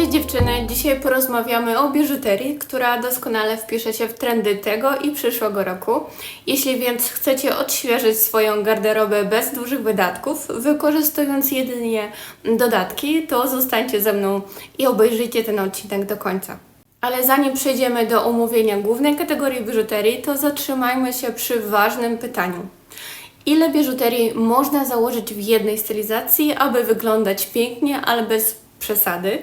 Cześć dziewczyny, dzisiaj porozmawiamy o biżuterii, która doskonale wpisze się w trendy tego i przyszłego roku. Jeśli więc chcecie odświeżyć swoją garderobę bez dużych wydatków, wykorzystując jedynie dodatki, to zostańcie ze mną i obejrzyjcie ten odcinek do końca. Ale zanim przejdziemy do omówienia głównej kategorii biżuterii, to zatrzymajmy się przy ważnym pytaniu. Ile biżuterii można założyć w jednej stylizacji, aby wyglądać pięknie, ale bez przesady?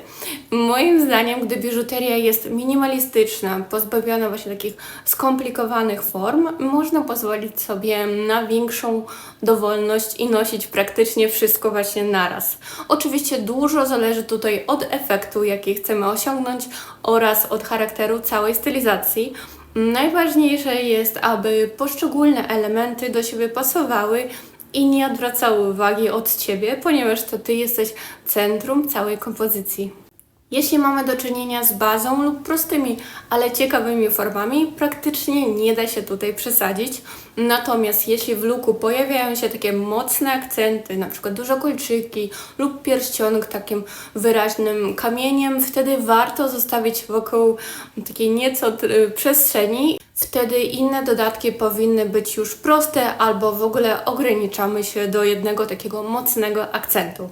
Moim zdaniem, gdy biżuteria jest minimalistyczna, pozbawiona właśnie takich skomplikowanych form, można pozwolić sobie na większą dowolność i nosić praktycznie wszystko właśnie naraz. Oczywiście dużo zależy tutaj od efektu, jaki chcemy osiągnąć oraz od charakteru całej stylizacji. Najważniejsze jest, aby poszczególne elementy do siebie pasowały i nie odwracały uwagi od Ciebie, ponieważ to Ty jesteś centrum całej kompozycji. Jeśli mamy do czynienia z bazą lub prostymi, ale ciekawymi formami, praktycznie nie da się tutaj przesadzić. Natomiast jeśli w luku pojawiają się takie mocne akcenty, przykład duże kolczyki lub pierścionek takim wyraźnym kamieniem, wtedy warto zostawić wokół takiej nieco przestrzeni. Wtedy inne dodatki powinny być już proste albo w ogóle ograniczamy się do jednego takiego mocnego akcentu.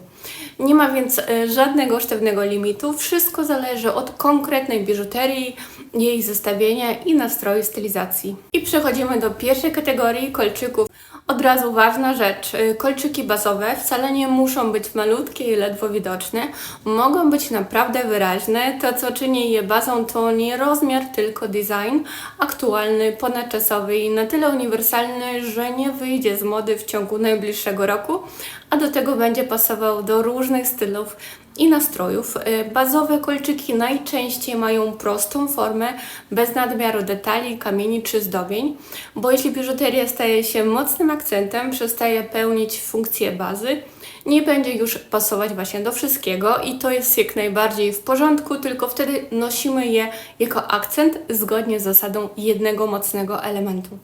Nie ma więc e, żadnego sztywnego limitu, wszystko zależy od konkretnej biżuterii, jej zestawienia i nastroju stylizacji. I przechodzimy do pierwszej kategorii kolczyków. Od razu ważna rzecz, y, kolczyki bazowe wcale nie muszą być malutkie i ledwo widoczne, mogą być naprawdę wyraźne. To, co czyni je bazą, to nie rozmiar, tylko design, aktualny, ponadczasowy i na tyle uniwersalny, że nie wyjdzie z mody w ciągu najbliższego roku, a do tego będzie pasował do różnych stylów i nastrojów. Y, Bazowe kolczyki najczęściej mają prostą formę, bez nadmiaru detali, kamieni czy zdobień, bo jeśli biżuteria staje się mocnym akcentem, przestaje pełnić funkcję bazy, nie będzie już pasować właśnie do wszystkiego i to jest jak najbardziej w porządku, tylko wtedy nosimy je jako akcent zgodnie z zasadą jednego mocnego elementu.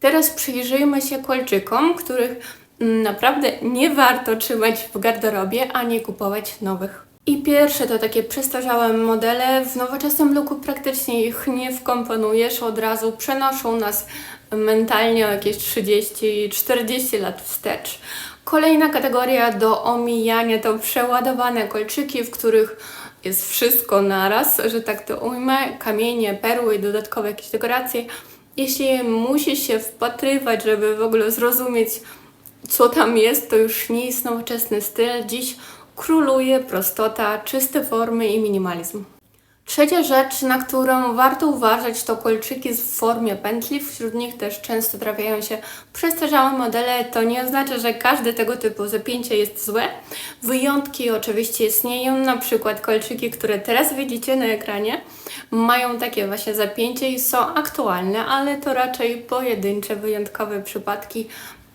Teraz przyjrzyjmy się kolczykom, których naprawdę nie warto trzymać w garderobie, a nie kupować nowych. I pierwsze to takie przestarzałe modele. W nowoczesnym looku praktycznie ich nie wkomponujesz, od razu przenoszą nas mentalnie o jakieś 30-40 lat wstecz. Kolejna kategoria do omijania to przeładowane kolczyki, w których jest wszystko naraz, że tak to ujmę, kamienie, perły, dodatkowe jakieś dekoracje. Jeśli musisz się wpatrywać, żeby w ogóle zrozumieć, co tam jest, to już nie jest nowoczesny styl. Dziś króluje prostota, czyste formy i minimalizm. Trzecia rzecz, na którą warto uważać, to kolczyki w formie pętli. Wśród nich też często trafiają się przestarzałe modele. To nie oznacza, że każde tego typu zapięcie jest złe. Wyjątki oczywiście istnieją, na przykład kolczyki, które teraz widzicie na ekranie, mają takie właśnie zapięcie i są aktualne, ale to raczej pojedyncze, wyjątkowe przypadki,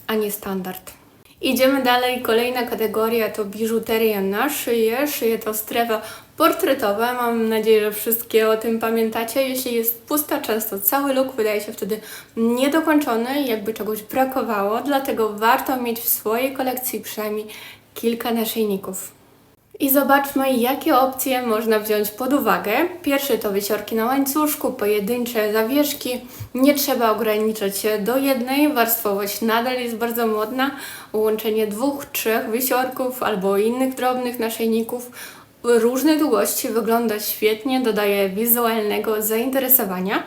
a nie standard. Idziemy dalej. Kolejna kategoria to biżuteria na szyję. Szyję to strefa portretowa. Mam nadzieję, że wszystkie o tym pamiętacie. Jeśli jest pusta, często cały look wydaje się wtedy niedokończony, jakby czegoś brakowało. Dlatego warto mieć w swojej kolekcji przynajmniej kilka naszyjników. I zobaczmy, jakie opcje można wziąć pod uwagę. Pierwszy to wisiorki na łańcuszku, pojedyncze zawieszki. Nie trzeba ograniczać się do jednej, warstwowość nadal jest bardzo modna. Łączenie dwóch, trzech wisiorków albo innych drobnych naszyjników różnej długości wygląda świetnie, dodaje wizualnego zainteresowania.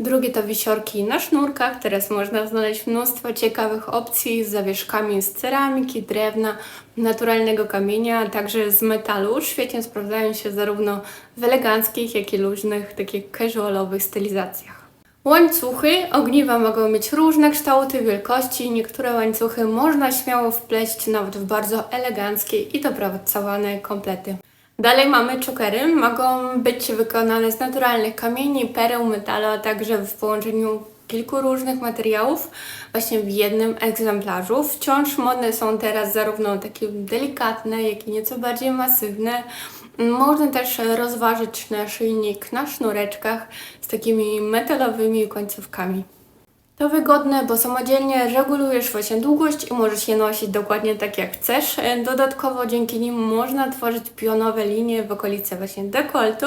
Drugie to wisiorki na sznurkach. Teraz można znaleźć mnóstwo ciekawych opcji z zawieszkami z ceramiki, drewna, naturalnego kamienia, a także z metalu. Świetnie sprawdzają się zarówno w eleganckich, jak i luźnych, takich casualowych stylizacjach. Łańcuchy. Ogniwa mogą mieć różne kształty, wielkości. Niektóre łańcuchy można śmiało wpleść nawet w bardzo eleganckie i dopracowane komplety. Dalej mamy czokery. Mogą być wykonane z naturalnych kamieni, pereł, metalu, a także w połączeniu kilku różnych materiałów właśnie w jednym egzemplarzu. Wciąż modne są teraz zarówno takie delikatne, jak i nieco bardziej masywne. Można też rozważyć naszyjnik na sznureczkach z takimi metalowymi końcówkami. To wygodne, bo samodzielnie regulujesz właśnie długość i możesz je nosić dokładnie tak jak chcesz. E, Dodatkowo dzięki nim można tworzyć pionowe linie w okolicy właśnie dekoltu,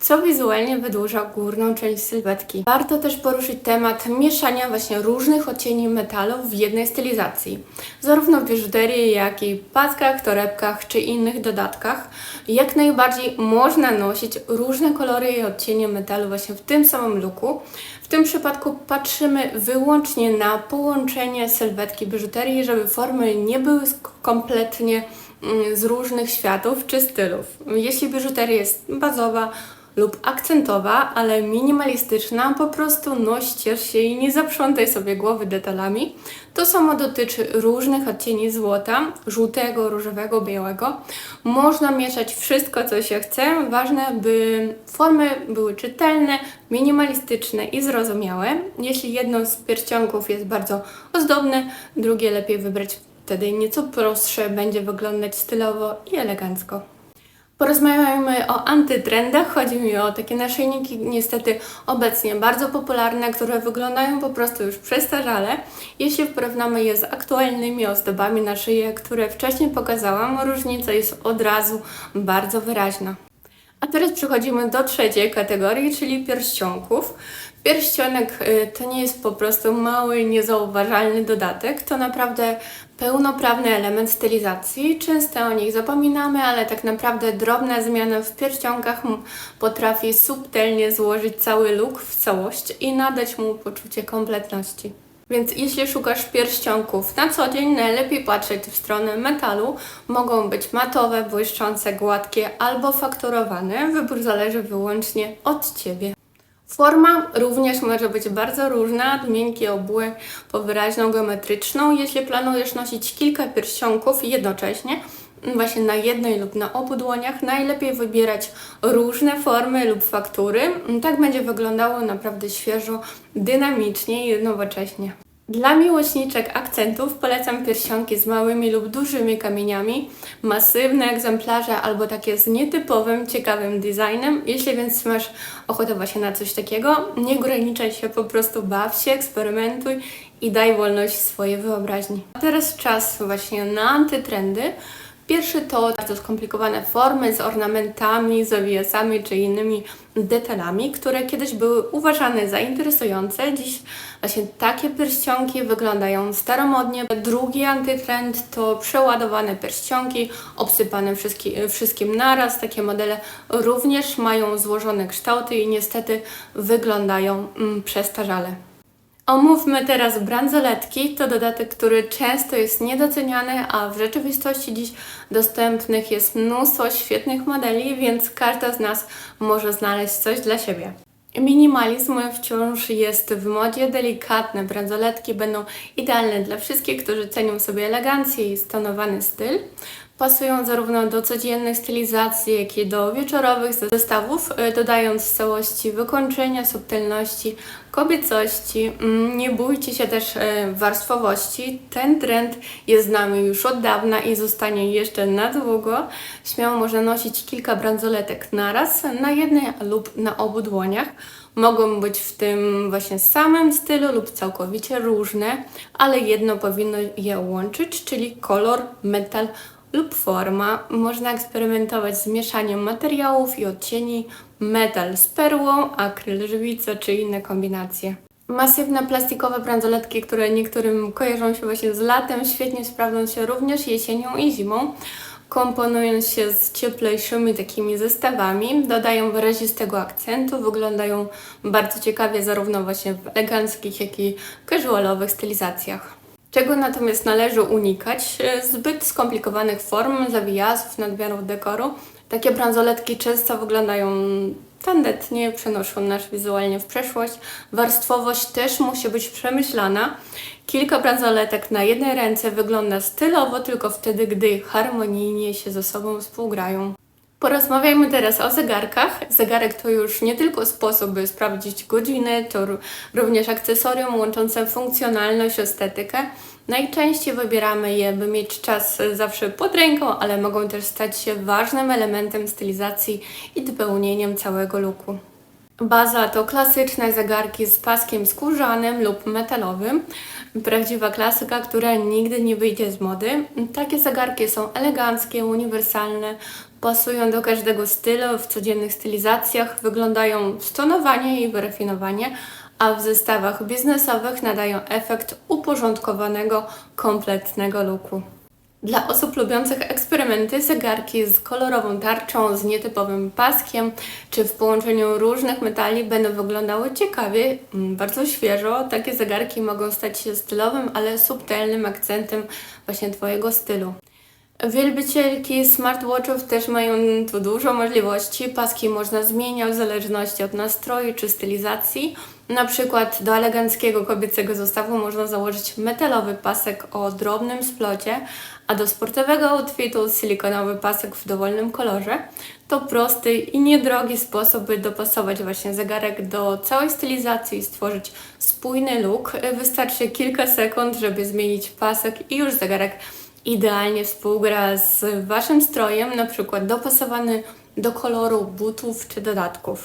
co wizualnie wydłuża górną część sylwetki. Warto też poruszyć temat mieszania właśnie różnych odcieni metalu w jednej stylizacji. Zarówno w biżuterii, jak i paskach, torebkach czy innych dodatkach. Jak najbardziej można nosić różne kolory i odcienie metalu właśnie w tym samym looku. W tym przypadku patrzymy wyłącznie na połączenie sylwetki biżuterii, żeby formy nie były kompletnie mm, z różnych światów czy stylów. Jeśli biżuteria jest bazowa lub akcentowa, ale minimalistyczna, po prostu noś, ciesz się i nie zaprzątaj sobie głowy detalami. To samo dotyczy różnych odcieni złota, żółtego, różowego, białego. Można mieszać wszystko, co się chce. Ważne, by formy były czytelne, minimalistyczne i zrozumiałe. Jeśli jedno z pierścionków jest bardzo ozdobne, drugie lepiej wybrać wtedy nieco prostsze, będzie wyglądać stylowo i elegancko. Porozmawiajmy o antytrendach. Chodzi mi o takie naszyjniki, niestety obecnie bardzo popularne, które wyglądają po prostu już przestarzale. Jeśli porównamy je z aktualnymi ozdobami na szyję, które wcześniej pokazałam, różnica jest od razu bardzo wyraźna. A teraz przechodzimy do trzeciej kategorii, czyli pierścionków. Pierścionek y, to nie jest po prostu mały, niezauważalny dodatek, to naprawdę pełnoprawny element stylizacji. Często o nich zapominamy, ale tak naprawdę drobna zmiana w pierścionkach potrafi subtelnie złożyć cały look w całość i nadać mu poczucie kompletności. Więc jeśli szukasz pierścionków na co dzień, najlepiej patrzeć w stronę metalu. Mogą być matowe, błyszczące, gładkie albo fakturowane. Wybór zależy wyłącznie od Ciebie. Forma również może być bardzo różna, od miękkiej obły po wyraźną geometryczną. Jeśli planujesz nosić kilka pierścionków jednocześnie, właśnie na jednej lub na obu dłoniach, najlepiej wybierać różne formy lub faktury. Tak będzie wyglądało naprawdę świeżo, dynamicznie i nowocześnie. Dla miłośniczek akcentów polecam pierścionki z małymi lub dużymi kamieniami, masywne egzemplarze albo takie z nietypowym, ciekawym designem. Jeśli więc masz ochotę właśnie na coś takiego, nie ograniczaj się, po prostu baw się, eksperymentuj i daj wolność swojej wyobraźni. A teraz czas właśnie na antytrendy. Pierwszy to bardzo skomplikowane formy z ornamentami, zawiasami czy innymi detalami, które kiedyś były uważane za interesujące. Dziś właśnie takie pierścionki wyglądają staromodnie. Drugi antytrend to przeładowane pierścionki, obsypane wszystki, wszystkim naraz. Takie modele również mają złożone kształty i niestety wyglądają mm, przestarzale. Omówmy teraz bransoletki. To dodatek, który często jest niedoceniany, a w rzeczywistości dziś dostępnych jest mnóstwo świetnych modeli, więc każda z nas może znaleźć coś dla siebie. Minimalizm wciąż jest w modzie. Delikatne bransoletki będą idealne dla wszystkich, którzy cenią sobie elegancję i stonowany styl. Pasują zarówno do codziennych stylizacji, jak i do wieczorowych zestawów, y, dodając w całości wykończenia, subtelności, kobiecości. Mm, Nie bójcie się też y, warstwowości. Ten trend jest z nami już od dawna i zostanie jeszcze na długo. Śmiało można nosić kilka bransoletek naraz, na jednej lub na obu dłoniach. Mogą być w tym właśnie samym stylu lub całkowicie różne, ale jedno powinno je łączyć, czyli kolor, metal lub forma. Można eksperymentować z mieszaniem materiałów i odcieni, metal z perłą, akryl, żywica czy inne kombinacje. Masywne plastikowe bransoletki, które niektórym kojarzą się właśnie z latem, świetnie sprawdzą się również jesienią i zimą. Komponując się z cieplejszymi takimi zestawami, dodają wyrazistego akcentu, wyglądają bardzo ciekawie zarówno właśnie w eleganckich, jak i casualowych stylizacjach. Czego natomiast należy unikać? E, Zbyt skomplikowanych form, zawijasów, nadmiaru dekoru. Takie bransoletki często wyglądają tandetnie, przenoszą nas wizualnie w przeszłość. Warstwowość też musi być przemyślana. Kilka bransoletek na jednej ręce wygląda stylowo tylko wtedy, gdy harmonijnie się ze sobą współgrają. Porozmawiajmy teraz o zegarkach. Zegarek to już nie tylko sposób, by sprawdzić godzinę, to również akcesorium łączące funkcjonalność, estetykę. Najczęściej wybieramy je, by mieć czas zawsze pod ręką, ale mogą też stać się ważnym elementem stylizacji i dopełnieniem całego looku. Baza to klasyczne zegarki z paskiem skórzanym lub metalowym. Prawdziwa klasyka, która nigdy nie wyjdzie z mody. Takie zegarki są eleganckie, uniwersalne, pasują do każdego stylu, w codziennych stylizacjach, wyglądają stonowanie i wyrafinowanie, a w zestawach biznesowych nadają efekt uporządkowanego, kompletnego looku. Dla osób lubiących eksperymenty, zegarki z kolorową tarczą, z nietypowym paskiem, czy w połączeniu różnych metali będą wyglądały ciekawie, mm, bardzo świeżo. Takie zegarki mogą stać się stylowym, ale subtelnym akcentem właśnie Twojego stylu. Wielbicielki smartwatchów też mają tu dużo możliwości. Paski można zmieniać w zależności od nastroju czy stylizacji. Na przykład do eleganckiego kobiecego zestawu można założyć metalowy pasek o drobnym splocie, a do sportowego outfitu silikonowy pasek w dowolnym kolorze. To prosty i niedrogi sposób, by dopasować właśnie zegarek do całej stylizacji i stworzyć spójny look. Wystarczy kilka sekund, żeby zmienić pasek i już zegarek idealnie współgra z Waszym strojem, na przykład dopasowany do koloru butów czy dodatków.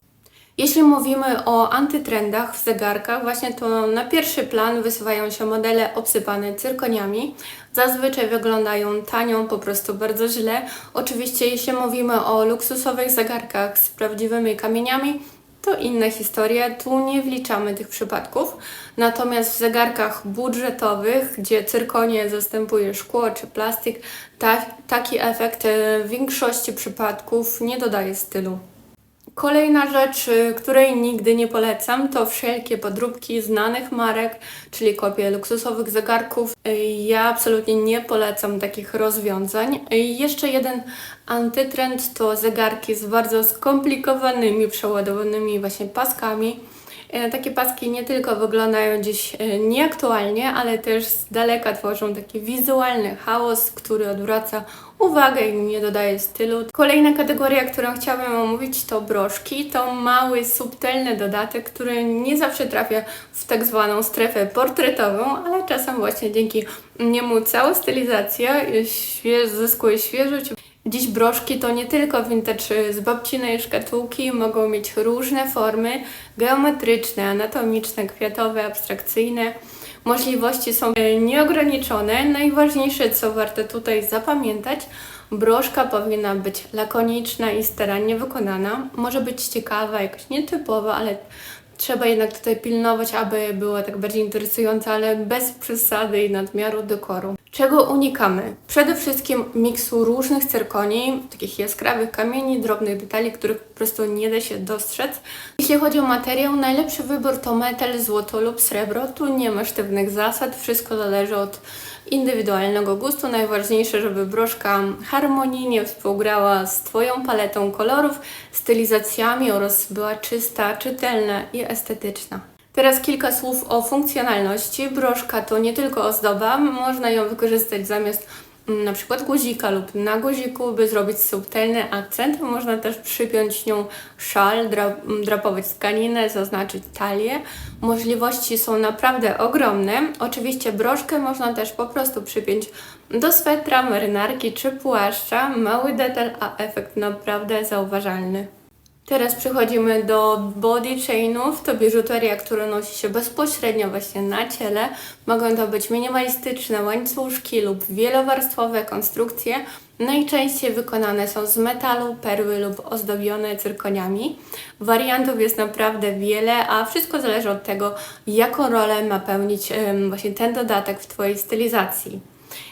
Jeśli mówimy o antytrendach w zegarkach, właśnie to na pierwszy plan wysuwają się modele obsypane cyrkoniami. Zazwyczaj wyglądają tanio, po prostu bardzo źle. Oczywiście jeśli mówimy o luksusowych zegarkach z prawdziwymi kamieniami, to inna historia, tu nie wliczamy tych przypadków. Natomiast w zegarkach budżetowych, gdzie cyrkonie zastępuje szkło czy plastik, ta, taki efekt e, w większości przypadków nie dodaje stylu. Kolejna rzecz, y, której nigdy nie polecam, to wszelkie podróbki znanych marek, czyli kopie luksusowych zegarków. Y, Ja absolutnie nie polecam takich rozwiązań. I jeszcze jeden antytrend to zegarki z bardzo skomplikowanymi, przeładowanymi właśnie paskami. Takie paski nie tylko wyglądają dziś nieaktualnie, ale też z daleka tworzą taki wizualny chaos, który odwraca uwagę i nie dodaje stylu. Kolejna kategoria, którą chciałabym omówić to broszki. To mały, subtelny dodatek, który nie zawsze trafia w tak zwaną strefę portretową, ale czasem właśnie dzięki niemu cała stylizacja zyskuje świeżość. Dziś broszki to nie tylko vintage z babcinej szkatułki, mogą mieć różne formy geometryczne, anatomiczne, kwiatowe, abstrakcyjne. Możliwości są e, nieograniczone. Najważniejsze, co warto tutaj zapamiętać, broszka powinna być lakoniczna i starannie wykonana. Może być ciekawa, jakaś nietypowa, ale Trzeba jednak tutaj pilnować, aby była tak bardziej interesująca, ale bez przesady i nadmiaru dekoru. Czego unikamy? Przede wszystkim miksu różnych cyrkoni, takich jaskrawych kamieni, drobnych detali, których po prostu nie da się dostrzec. Jeśli chodzi o materiał, najlepszy wybór to metal, złoto lub srebro. Tu nie ma sztywnych zasad, wszystko zależy od indywidualnego gustu. Najważniejsze, żeby broszka harmonijnie współgrała z Twoją paletą kolorów, stylizacjami oraz była czysta, czytelna i estetyczna. Teraz kilka słów o funkcjonalności. Broszka to nie tylko ozdoba, można ją wykorzystać zamiast mm, na przykład guzika lub na guziku, by zrobić subtelny akcent. Można też przypiąć nią szal, dra drapować tkaninę, zaznaczyć talię. Możliwości są naprawdę ogromne. Oczywiście broszkę można też po prostu przypiąć do swetra, marynarki czy płaszcza. Mały detal, a efekt naprawdę zauważalny. Teraz przechodzimy do body chainów. To biżuteria, która nosi się bezpośrednio właśnie na ciele. Mogą to być minimalistyczne łańcuszki lub wielowarstwowe konstrukcje. Najczęściej wykonane są z metalu, perły lub ozdobione cyrkoniami. Wariantów jest naprawdę wiele, a wszystko zależy od tego, jaką rolę ma pełnić właśnie ten dodatek w Twojej stylizacji.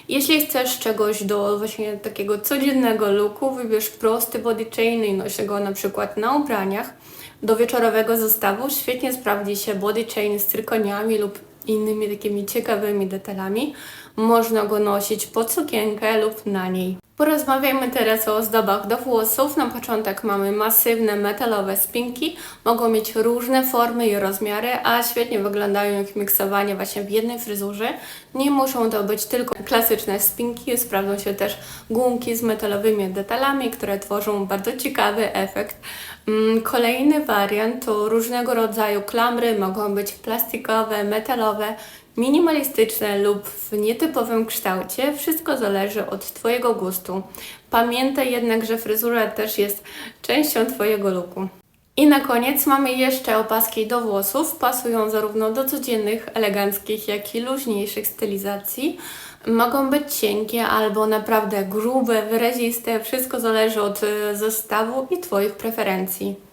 Jeśli chcesz czegoś do właśnie takiego codziennego looku, wybierz prosty body chain i noś go na przykład na ubraniach. Do wieczorowego zestawu świetnie sprawdzi się body chain z cyrkoniami lub innymi takimi ciekawymi detalami. Można go nosić pod sukienkę lub na niej. Porozmawiajmy teraz o ozdobach do włosów. Na początek mamy masywne metalowe spinki. Mogą mieć różne formy i rozmiary, a świetnie wyglądają jak miksowanie właśnie w jednej fryzurze. Nie muszą to być tylko klasyczne spinki, sprawdzą się też gumki z metalowymi detalami, które tworzą bardzo ciekawy efekt. Mm, Kolejny wariant to różnego rodzaju klamry, mogą być plastikowe, metalowe, minimalistyczne lub w nietypowym kształcie. Wszystko zależy od Twojego gustu. Pamiętaj jednak, że fryzura też jest częścią Twojego looku. I na koniec mamy jeszcze opaski do włosów. Pasują zarówno do codziennych, eleganckich, jak i luźniejszych stylizacji. Mogą być cienkie albo naprawdę grube, wyraziste. Wszystko zależy od y, zestawu i Twoich preferencji.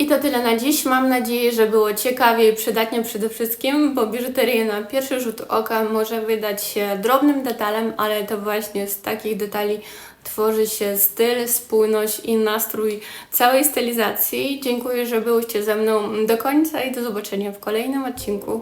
I to tyle na dziś. Mam nadzieję, że było ciekawie i przydatnie przede wszystkim, bo biżuteria na pierwszy rzut oka może wydać się drobnym detalem, ale to właśnie z takich detali tworzy się styl, spójność i nastrój całej stylizacji. Dziękuję, że byłyście ze mną do końca i do zobaczenia w kolejnym odcinku.